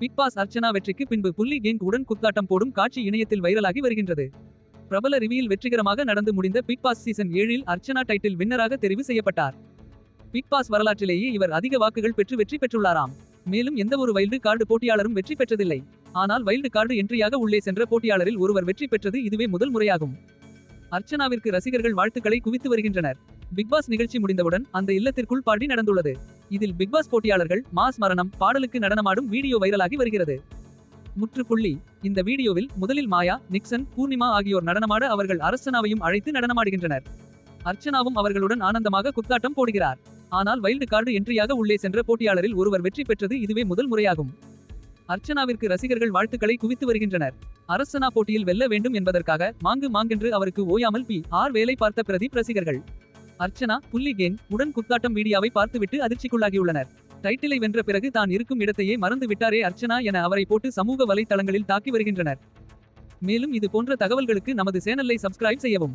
Big pass Archana வெற்றிக்கு பின்பு புள்ளி கேங் உடன் குத்தாட்டம் போடும் காட்சி இணையத்தில் வைரலாகி வருகின்றது. பிரபல ரிவியில் வெற்றிகரமாக நடந்து முடிந்த பிக் பாஸ் சீசன் ஏழில் அர்ச்சனா டைட்டில் வின்னராக தெரிவு செய்யப்பட்டார். பிக் பாஸ் வரலாற்றிலேயே இவர் அதிக வாக்குகள் பெற்று வெற்றி பெற்றுள்ளாராம். மேலும் எந்த ஒரு வைல்டு கார்டு போட்டியாளரும் வெற்றி பெற்றதில்லை. ஆனால் வைல்டு கார்டு என்ட்ரியாக உள்ளே சென்ற போட்டியாளரில் ஒருவர் வெற்றி பெற்றது இதுவே முதல் முறையாகும். அர்ச்சனாவிற்கு ரசிகர்கள் வாழ்த்துக்களை குவித்து வருகின்றனர். பிக்பாஸ் நிகழ்ச்சி முடிந்தவுடன் அந்த இல்லத்திற்குள் பாடி நடந்துள்ளது. இதில் பிக்பாஸ் போட்டியாளர்கள் மாஸ் மரணம் பாடலுக்கு நடனமாடும் வீடியோ வைரலாகி வருகிறது. முற்றுப்புள்ளி. இந்த வீடியோவில் முதலில் மாயா நிக்சன் பூர்ணிமா ஆகியோர் நடனமாட அவர்கள் அரசனாவையும் அழைத்து நடனமாடுகின்றனர். அர்ச்சனாவும் அவர்களுடன் ஆனந்தமாக குத்தாட்டம் போடுகிறார். ஆனால் வைல்டு கார்டு என்ட்ரியாக உள்ளே சென்ற போட்டியாளரில் ஒருவர் வெற்றி பெற்றது இதுவே முதல் முறையாகும். அர்ச்சனாவிற்கு ரசிகர்கள் வாழ்த்துக்களை குவித்து வருகின்றனர். அரசனா போட்டியில் வெல்ல வேண்டும் என்பதற்காக மாங்கு மாங்கென்று அவருக்கு ஓயாமல் பி. ஆர். வேலை பார்த்த பிரதீப் ரசிகர்கள். அர்ச்சனா புள்ளி கேங் உடன் குத்தாட்டம் மீடியாவை பார்த்துவிட்டு அதிர்ச்சிக்குள்ளாகியுள்ளனர். டைட்டிலை வென்ற பிறகு தான் இருக்கும் இடத்தையே மறந்து விட்டாரே அர்ச்சனா என அவரை போட்டு சமூக வலைத்தளங்களில் தாக்கி வருகின்றனர். மேலும் இது போன்ற தகவல்களுக்கு நமது சேனலை சப்ஸ்கிரைப் செய்யவும்.